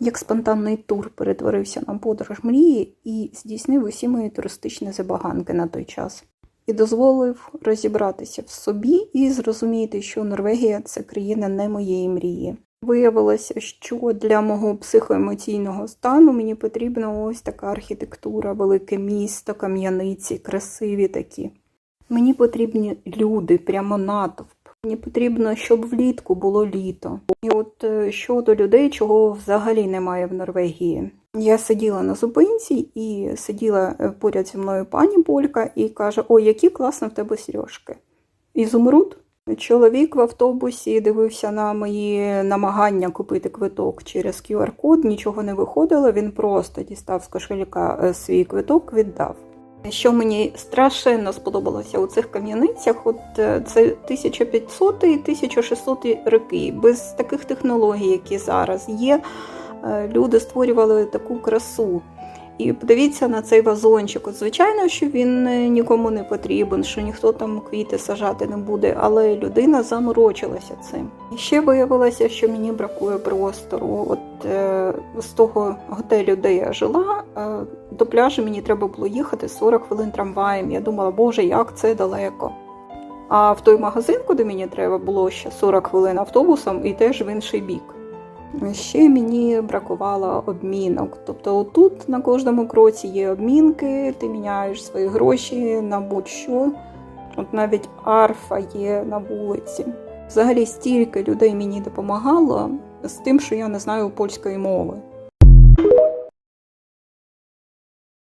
як спонтанний тур перетворився на подорож мрії і здійснив усі мої туристичні забаганки на той час. І дозволив розібратися в собі і зрозуміти, що Норвегія це країна не моєї мрії. Виявилося, що для мого психоемоційного стану мені потрібна ось така архітектура, велике місто, кам'яниці, красиві такі. Мені потрібні люди, прямо натовп. Мені потрібно, щоб влітку було літо. І от е, щодо людей, чого взагалі немає в Норвегії. Я сиділа на зупинці і сиділа е, поряд зі мною пані Полька і каже: Ой, які класно в тебе сережки. Ізумруд. Чоловік в автобусі дивився на мої намагання купити квиток через QR-код, нічого не виходило. Він просто дістав з кошелька е, свій квиток, віддав. Що мені страшенно сподобалося у цих кам'яницях, от е, це 1500 і 1600 роки, без таких технологій, які зараз є. е, Люди створювали таку красу. І подивіться на цей вазончик. От, звичайно, що він е, нікому не потрібен, що ніхто там квіти сажати не буде, але людина заморочилася цим. І ще виявилося, що мені бракує простору. От е, з того готелю, де я жила, е, до пляжу мені треба було їхати 40 хвилин трамваєм. Я думала, боже, як це далеко. А в той магазин, куди мені треба було ще 40 хвилин автобусом, і теж в інший бік. Ще мені бракувало обмінок. Тобто, отут на кожному кроці є обмінки, ти міняєш свої гроші на будь-що. От навіть арфа є на вулиці. Взагалі стільки людей мені допомагало з тим, що я не знаю польської мови.